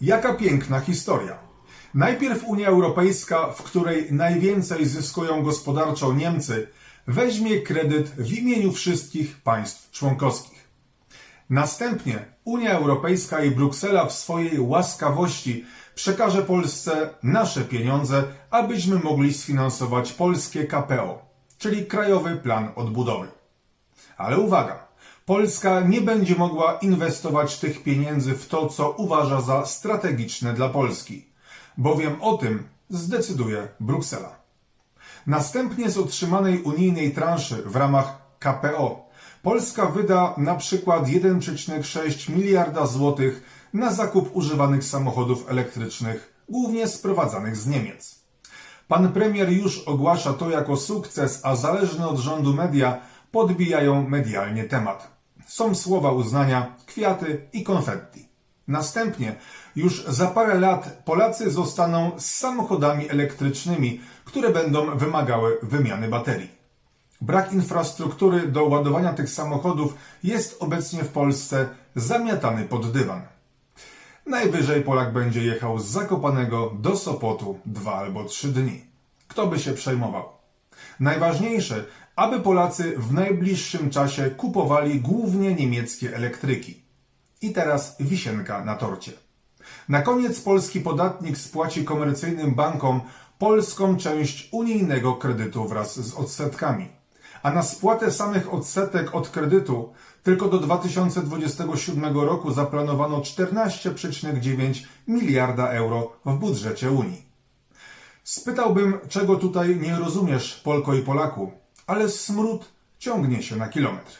Jaka piękna historia. Najpierw Unia Europejska, w której najwięcej zyskują gospodarczo Niemcy, weźmie kredyt w imieniu wszystkich państw członkowskich. Następnie Unia Europejska i Bruksela w swojej łaskawości przekaże Polsce nasze pieniądze, abyśmy mogli sfinansować polskie KPO, czyli Krajowy Plan Odbudowy. Ale uwaga, Polska nie będzie mogła inwestować tych pieniędzy w to, co uważa za strategiczne dla Polski, bowiem o tym zdecyduje Bruksela. Następnie z otrzymanej unijnej transzy w ramach KPO Polska wyda na przykład 1,6 miliarda złotych na zakup używanych samochodów elektrycznych, głównie sprowadzanych z Niemiec. Pan premier już ogłasza to jako sukces, a zależne od rządu media podbijają medialnie temat. Są słowa uznania, kwiaty i konfetti. Następnie, już za parę lat, Polacy zostaną z samochodami elektrycznymi, które będą wymagały wymiany baterii. Brak infrastruktury do ładowania tych samochodów jest obecnie w Polsce zamiatany pod dywan. Najwyżej Polak będzie jechał z Zakopanego do Sopotu dwa albo trzy dni. Kto by się przejmował? Najważniejsze, aby Polacy w najbliższym czasie kupowali głównie niemieckie elektryki. I teraz wisienka na torcie. Na koniec polski podatnik spłaci komercyjnym bankom polską część unijnego kredytu wraz z odsetkami. A na spłatę samych odsetek od kredytu tylko do 2027 roku zaplanowano 14,9 miliarda euro w budżecie Unii. Spytałbym, czego tutaj nie rozumiesz, Polko i Polaku, ale smród ciągnie się na kilometr.